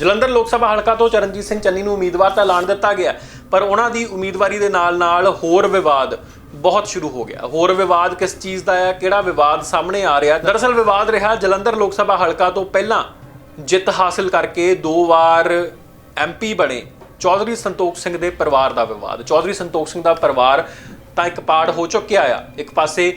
ਜਲੰਧਰ ਲੋਕ ਸਭਾ ਹਲਕਾ ਤੋਂ ਚਰਨਜੀਤ ਸਿੰਘ ਚੰਨੀ ਨੂੰ ਉਮੀਦਵਾਰ ਤਾਂ ਐਲਾਨ ਦਿੱਤਾ ਗਿਆ, ਪਰ ਉਹਨਾਂ ਦੀ ਉਮੀਦਵਾਰੀ ਦੇ ਨਾਲ-ਨਾਲ ਹੋਰ ਵਿਵਾਦ ਬਹੁਤ ਸ਼ੁਰੂ ਹੋ ਗਿਆ। ਹੋਰ ਵਿਵਾਦ ਕਿਸ ਚੀਜ਼ ਦਾ ਹੈ? ਕਿਹੜਾ ਵਿਵਾਦ ਸਾਹਮਣੇ ਆ ਰਿਹਾ? ਦਰਅਸਲ ਵਿਵਾਦ ਰਿਹਾ ਜਲੰਧਰ ਲੋਕ ਸਭਾ ਹਲਕਾ ਤੋਂ ਪਹਿਲਾਂ ਜਿੱਤ ਹਾਸਲ ਕਰਕੇ ਦੋ ਵਾਰ ਐਮਪੀ ਬਣੇ। ਚੌਧਰੀ ਸੰਤੋਖ ਸਿੰਘ ਦੇ ਪਰਿਵਾਰ ਦਾ ਵਿਵਾਦ। ਚੌਧਰੀ ਸੰਤੋਖ ਸਿੰਘ ਦਾ ਪਰਿਵਾਰ ਤਾਂ ਇੱਕ ਪਾੜ ਹੋ ਚੁੱਕਿਆ ਆ। ਇੱਕ ਪਾਸੇ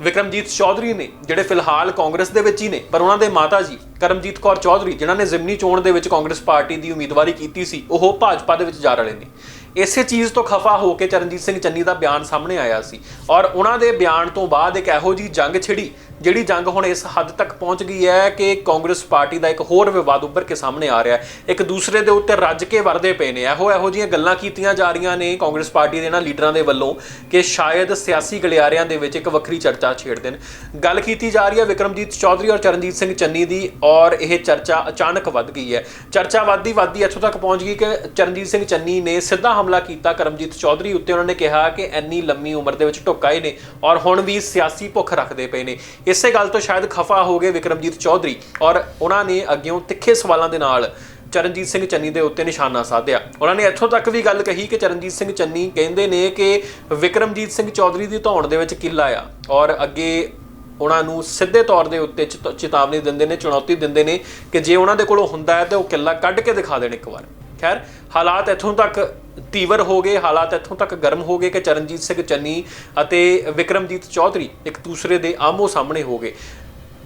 ਵਿਕਰਮਜੀਤ ਚੌਧਰੀ ਨੇ, ਜਿਹੜੇ ਫਿਲਹਾਲ ਕਾਂਗਰਸ ਦੇ ਵਿੱਚ ਹੀ ਨੇ, ਪਰ ਉਹਨਾਂ ਦੇ ਮਾਤਾ ਜੀ, ਕਰਮਜੀਤ ਕੌਰ ਚੌਧਰੀ, ਜਿਨ੍ਹਾਂ ਨੇ ਜ਼ਿਮਨੀ ਚੋਣ ਦੇ ਵਿੱਚ ਕਾਂਗਰਸ ਪਾਰਟੀ ਦੀ ਉਮੀਦਵਾਰੀ ਕੀਤੀ ਸੀ, ਉਹ ਭਾਜਪਾ ਦੇ ਵਿੱਚ ਜਾ ਰਹੇ ਨੇ। ਇਸੇ ਚੀਜ਼ ਤੋਂ ਖਫਾ ਹੋ ਕੇ ਚਰਨਜੀਤ ਸਿੰਘ ਚੰਨੀ ਦਾ ਬਿਆਨ ਸਾਹਮਣੇ ਆਇਆ ਸੀ ਔਰ ਉਹਨਾਂ ਦੇ ਬਿਆਨ ਤੋਂ ਬਾਅਦ ਇੱਕ ਇਹੋ ਜੀ ਜੰਗ ਛਿੜੀ ਜਿਹੜੀ ਜੰਗ ਹੁਣ ਇਸ ਹੱਦ ਤੱਕ ਪਹੁੰਚ ਗਈ ਹੈ ਕਿ ਕਾਂਗਰਸ ਪਾਰਟੀ ਦਾ ਇੱਕ ਹੋਰ ਵਿਵਾਦ ਉੱਭਰ ਕੇ ਸਾਹਮਣੇ ਆ ਰਿਹਾ ਹੈ। ਇੱਕ ਦੂਸਰੇ ਦੇ ਉੱਤੇ ਰੱਜ ਕੇ ਵਰਦੇ ਪਏ ਨੇ। ਇਹੋ ਇਹੋ ਜੀਆਂ ਗੱਲਾਂ ਕੀਤੀਆਂ ਜਾ ਰਹੀਆਂ ਨੇ ਕਾਂਗਰਸ ਪਾਰਟੀ ਦੇ ਇਹਨਾਂ ਲੀਡਰਾਂ ਦੇ ਵੱਲੋਂ ਕਿ ਸ਼ਾਇਦ ਸਿਆਸੀ ਗਲਿਆਰਿਆਂ ਦੇ ਵਿੱਚ ਇੱਕ ਵੱਖਰੀ ਚਰਚਾ ਛੇੜਦੇ ਨੇ ਗੱਲ ਕੀਤੀ ਜਾ ਰਹੀ ਹੈ ਵਿਕਰਮਜੀਤ ਚੌਧਰੀ ਔਰ ਚਰਨਜੀਤ ਸਿੰਘ ਚੰਨੀ ਦੀ ਔਰ ਇਹ ਚਰਚਾ ਅਚਾਨਕ ਵੱਧ ਗਈ ਹੈ। ਚਰਚਾ ਵੱਧਦੀ ਵੱਧਦੀ ਇੱਥੋਂ ਤੱਕ ਪਹੁੰਚ ਗਈ ਕਿ ਚਰਨਜੀਤ ਸਿੰਘ ਚੰਨੀ ਨੇ ਸਿੱਧਾ ਹਮਲਾ ਕੀਤਾ ਕਰਮਜੀਤ ਚੌਧਰੀ ਉੱਤੇ। ਉਹਨਾਂ ਨੇ ਕਿਹਾ ਕਿ ਇੰਨੀ ਲੰਮੀ ਉਮਰ ਦੇ ਵਿੱਚ ਢੁੱਕਾਏ ਨੇ ਔਰ ਹੁਣ ਵੀ ਸਿਆਸੀ ਭੁੱਖ ਰੱਖਦੇ ਪਏ ਨੇ। ਇਸੇ ਗੱਲ ਤੋਂ ਸ਼ਾਇਦ ਖਫਾ ਹੋ ਗਏ ਵਿਕਰਮਜੀਤ ਚੌਧਰੀ ਔਰ ਉਹਨਾਂ ਨੇ ਅੱਗਿਓਂ ਤਿੱਖੇ ਸਵਾਲਾਂ ਦੇ ਨਾਲ ਚਰਨਜੀਤ ਸਿੰਘ ਚੰਨੀ ਦੇ ਉੱਤੇ ਨਿਸ਼ਾਨਾ ਸਾਧਿਆ। ਉਹਨਾਂ ਨੇ ਇੱਥੋਂ ਤੱਕ ਵੀ ਗੱਲ ਕਹੀ ਕਿ ਚਰਨਜੀਤ ਸਿੰਘ ਚੰਨੀ ਕਹਿੰਦੇ ਨੇ ਕਿ ਵਿਕਰਮਜੀਤ ਸਿੰਘ ਚੌਧਰੀ ਦੀ ਧੌਣ ਦੇ ਵਿੱਚ ਕਿੱਲਾ ਆ ਔਰ ਅੱਗੇ ਉਹਨਾਂ ਨੂੰ ਸਿੱਧੇ ਤੌਰ ਦੇ ਉੱਤੇ ਚੇਤਾਵਨੀ ਦਿੰਦੇ ਨੇ, ਚੁਣੌਤੀ ਦਿੰਦੇ ਨੇ ਕਿ ਜੇ ਉਹਨਾਂ ਦੇ ਕੋਲੋਂ ਹੁੰਦਾ ਹੈ ਤਾਂ ਉਹ ਕਿੱਲਾ ਕੱਢ ਕੇ ਦਿਖਾ ਦੇਣ ਇੱਕ ਵਾਰ। ਖੈਰ, ਹਾਲਾਤ ਇੱਥੋਂ ਤੱਕ ਤੀਵਰ ਹੋ ਗਏ, ਹਾਲਾਤ ਇੱਥੋਂ ਤੱਕ ਗਰਮ ਹੋ ਗਏ ਕਿ ਚਰਨਜੀਤ ਸਿੰਘ ਚੰਨੀ ਅਤੇ ਵਿਕਰਮਜੀਤ ਚੌਧਰੀ ਇੱਕ ਦੂਸਰੇ ਦੇ ਆਮੋ ਸਾਹਮਣੇ ਹੋ ਗਏ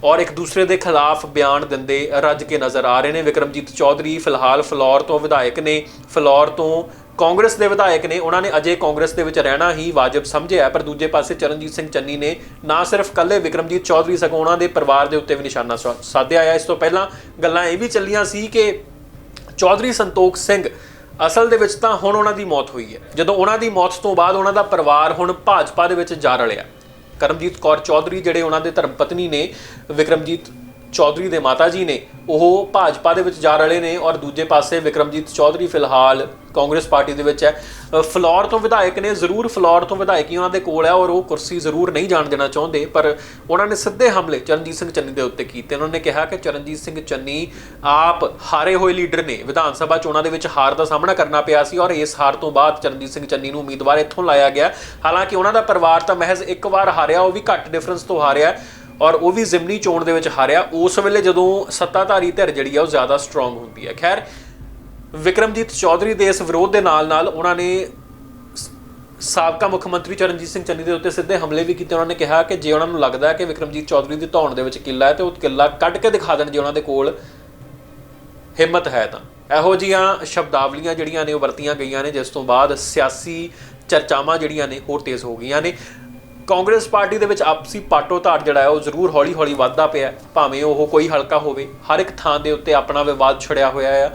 ਔਰ ਇੱਕ ਦੂਸਰੇ ਦੇ ਖਿਲਾਫ ਬਿਆਨ ਦਿੰਦੇ ਰੱਜ ਕੇ ਨਜ਼ਰ ਆ ਰਹੇ ਨੇ। ਵਿਕਰਮਜੀਤ ਚੌਧਰੀ ਫਿਲਹਾਲ ਫਲੋਰ ਤੋਂ ਵਿਧਾਇਕ ਨੇ, ਫਲੋਰ ਤੋਂ ਕਾਂਗਰਸ ਦੇ ਵਿਧਾਇਕ ਨੇ। ਉਹਨਾਂ ਨੇ ਅਜੇ ਕਾਂਗਰਸ ਦੇ ਵਿੱਚ ਰਹਿਣਾ ਹੀ ਵਾਜਬ ਸਮਝਿਆ, ਪਰ ਦੂਜੇ ਪਾਸੇ ਚਰਨਜੀਤ ਸਿੰਘ ਚੰਨੀ ਨੇ ਨਾ ਸਿਰਫ ਕੱਲੇ ਵਿਕਰਮਜੀਤ ਚੌਧਰੀ, ਸਗੋਂ ਉਹਨਾਂ ਦੇ ਪਰਿਵਾਰ ਦੇ ਉੱਤੇ ਵੀ ਨਿਸ਼ਾਨਾ ਸਾ- ਸਾਧਿਆ ਆ। ਇਸ ਤੋਂ ਪਹਿਲਾਂ ਗੱਲਾਂ ਇਹ ਵੀ ਚੱਲੀਆਂ ਸੀ ਕਿ ਚੌਧਰੀ ਸੰਤੋਖ ਸਿੰਘ ਅਸਲ ਦੇ ਵਿੱਚ ਤਾਂ ਹੁਣ ਉਹਨਾਂ ਦੀ ਮੌਤ ਹੋਈ ਹੈ। ਜਦੋਂ ਉਹਨਾਂ ਦੀ ਮੌਤ ਤੋਂ ਬਾਅਦ ਉਹਨਾਂ ਦਾ ਪਰਿਵਾਰ ਹੁਣ ਭਾਜਪਾ ਦੇ ਵਿੱਚ ਜਾ ਰਲਿਆ। ਕਰਮਜੀਤ ਕੌਰ ਚੌਧਰੀ ਜਿਹੜੇ ਉਹਨਾਂ ਦੇ ਧਰਮ ਪਤਨੀ ਨੇ, ਵਿਕਰਮਜੀਤ ਚੌਧਰੀ ਦੇ ਮਾਤਾ ਜੀ ਨੇ ਉਹ ਭਾਜਪਾ ਦੇ ਵਿੱਚ ਜਾ ਰਲੇ ਨੇ ਔਰ ਦੂਜੇ ਪਾਸੇ ਵਿਕਰਮਜੀਤ ਚੌਧਰੀ ਫਿਲਹਾਲ ਕਾਂਗਰਸ ਪਾਰਟੀ ਦੇ ਵਿੱਚ ਹੈ। ਅ, ਫਲੋਰ ਤੋਂ ਵਿਧਾਇਕ ਨੇ ਜ਼ਰੂਰ ਫਲੋਰ ਤੋਂ ਵਿਧਾਇਕ ਹੀ ਉਹਨਾਂ ਦੇ ਕੋਲ ਹੈ ਔਰ ਉਹ ਕੁਰਸੀ ਜ਼ਰੂਰ ਨਹੀਂ ਜਾਣ ਦੇਣਾ ਚਾਹੁੰਦੇ ਪਰ ਉਹਨਾਂ ਨੇ ਸਿੱਧੇ ਹਮਲੇ ਚਰਨਜੀਤ ਸਿੰਘ ਚੰਨੀ ਦੇ ਉੱਤੇ ਕੀਤੇ। ਉਹਨਾਂ ਨੇ ਕਿਹਾ ਕਿ ਚਰਨਜੀਤ ਸਿੰਘ ਚੰਨੀ ਆਪ ਹਾਰੇ ਹੋਏ ਲੀਡਰ ਨੇ ਵਿਧਾਨ ਸਭਾ ਚੋਣਾਂ ਦੇ ਵਿੱਚ ਹਾਰ ਦਾ ਸਾਹਮਣਾ ਕਰਨਾ ਪਿਆ ਸੀ ਔਰ ਇਸ ਹਾਰ ਤੋਂ ਬਾਅਦ ਚਰਨਜੀਤ ਸਿੰਘ ਚੰਨੀ ਨੂੰ ਉਮੀਦਵਾਰ ਇੱਥੋਂ ਲਾਇਆ ਗਿਆ। ਹਾਲਾਂਕਿ ਉਹਨਾਂ ਦਾ ਪਰਿਵਾਰ ਤਾਂ ਮਹਿਜ਼ ਇੱਕ ਵਾਰ ਹਾਰਿਆ ਉਹ ਵੀ ਘੱਟ ਡਿਫਰੈਂਸ ਤੋਂ ਹਾਰਿਆ। ਔਰ ਉਹ ਵੀ ਜ਼ਿਮਨੀ ਚੋਣ ਦੇ ਵਿੱਚ ਹਾਰਿਆ। ਉਸ ਵੇਲੇ ਜਦੋਂ ਸੱਤਾਧਾਰੀ ਧਿਰ ਜਿਹੜੀ ਆ, ਉਹ ਜ਼ਿਆਦਾ ਸਟਰੋਂਗ ਹੁੰਦੀ ਹੈ। ਖੈਰ, ਵਿਕਰਮਜੀਤ ਚੌਧਰੀ ਦੇ ਇਸ ਵਿਰੋਧ ਦੇ ਨਾਲ ਨਾਲ ਉਹਨਾਂ ਨੇ ਸਾਬਕਾ ਮੁੱਖ ਮੰਤਰੀ ਚਰਨਜੀਤ ਸਿੰਘ ਚੰਨੀ ਦੇ ਉੱਤੇ ਸਿੱਧੇ ਹਮਲੇ ਵੀ ਕੀਤੇ। ਉਹਨਾਂ ਨੇ ਕਿਹਾ ਕਿ ਜੇ ਉਹਨਾਂ ਨੂੰ ਲੱਗਦਾ ਹੈ ਕਿ ਵਿਕਰਮਜੀਤ ਚੌਧਰੀ ਦੀ ਧੌਣ ਦੇ ਵਿੱਚ ਕਿੱਲਾ ਹੈ, ਤੇ ਉਹ ਕਿੱਲਾ ਕੱਢ ਕੇ ਦਿਖਾ ਦੇਣ ਜੇ ਉਹਨਾਂ ਦੇ ਕੋਲ ਹਿੰਮਤ ਹੈ ਤਾਂ। ਇਹੋ ਜੀਆਂ ਸ਼ਬਦਾਵਲੀਆਂ ਜਿਹੜੀਆਂ ਨੇ, ਉਹ ਵਰਤੀਆਂ ਗਈਆਂ ਨੇ, ਜਿਸ ਤੋਂ ਬਾਅਦ ਸਿਆਸੀ ਚਰਚਾਵਾਂ ਜਿਹੜੀਆਂ ਨੇ ਹੋਰ ਤੇਜ਼ ਹੋ ਗਈਆਂ ਨੇ। ਕਾਂਗਰਸ ਪਾਰਟੀ ਦੇ ਵਿੱਚ ਆਪਸੀ ਪਾਟੋ ਧਾੜ ਜਿਹੜਾ ਹੈ ਉਹ ਜ਼ਰੂਰ ਹੌਲੀ-ਹੌਲੀ ਵੱਧਦਾ ਪਿਆ ਭਾਵੇਂ ਉਹ ਕੋਈ ਹਲਕਾ ਹੋਵੇ, ਹਰ ਇੱਕ ਥਾਂ ਦੇ ਉੱਤੇ ਆਪਣਾ ਵਿਵਾਦ ਛੜਿਆ ਹੋਇਆ ਆ।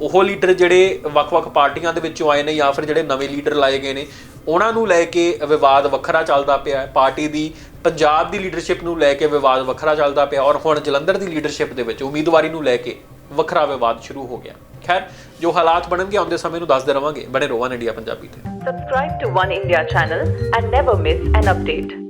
ਉਹ ਲੀਡਰ ਜਿਹੜੇ ਵੱਖ-ਵੱਖ ਪਾਰਟੀਆਂ ਦੇ ਵਿੱਚੋਂ ਆਏ ਨੇ ਜਾਂ ਫਿਰ ਜਿਹੜੇ ਨਵੇਂ ਲੀਡਰ ਲਾਏ ਗਏ ਨੇ, ਉਹਨਾਂ ਨੂੰ ਲੈ ਕੇ ਵਿਵਾਦ ਵੱਖਰਾ ਚੱਲਦਾ ਪਿਆ ਹੈ। ਪਾਰਟੀ ਦੀ, ਪੰਜਾਬ ਦੀ ਲੀਡਰਸ਼ਿਪ ਨੂੰ ਲੈ ਕੇ ਵਿਵਾਦ ਵੱਖਰਾ ਚੱਲਦਾ ਪਿਆ ਔਰ ਹੁਣ ਜਲੰਧਰ ਦੀ ਲੀਡਰਸ਼ਿਪ ਦੇ ਵਿੱਚ ਉਮੀਦਵਾਰੀ ਨੂੰ ਲੈ ਕੇ ਵੱਖਰਾ ਵਿਵਾਦ ਸ਼ੁਰੂ ਹੋ ਗਿਆ ਖੈਰ ਜੋ ਹਾਲਾਤ ਬਣਨਗੇ ਆਉਂਦੇ ਸਮੇਂ ਨੂੰ ਦੱਸਦੇ ਰਵਾਂਗੇ ਬਣੇ ਰੋਵਾਨ ਇੰਡੀਆ ਪੰਜਾਬੀ ਤੇ subscribe to One India channel and never miss an update